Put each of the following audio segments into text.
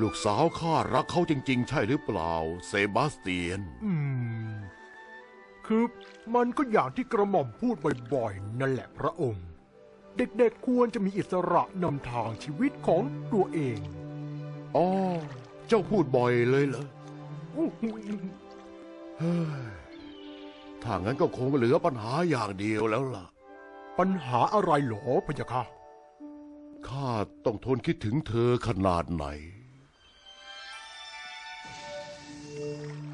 ลูกสาวข้ารักเขาจริง ๆ ใช่หรือเปล่า เซบาสเตียน อืม คือมันก็อย่างที่กระหม่อมพูดบ่อยๆ นั่นแหละพระองค์ เด็กๆควรจะมีอิสระนำทางชีวิตของตัวเองอ๋อเจ้าพูดบ่อยเลยเหรอเฮ้ยถ้างั้นก็คงเหลือปัญหาอย่างเดียวแล้วล่ะ ปัญหาอะไรหรอพะยะค่ะข้าต้องทนคิดถึงเธอขนาดไหน Música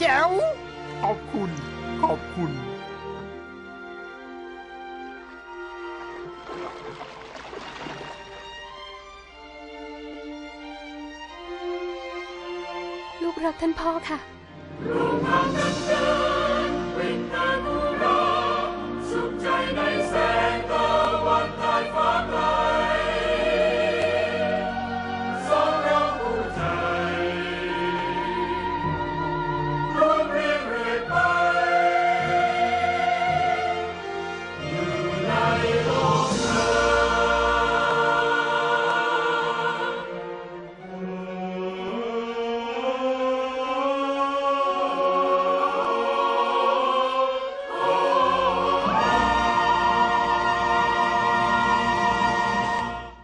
แจ๋วขอบคุณ ขอบคุณลู รักท่านพ่อค่ะ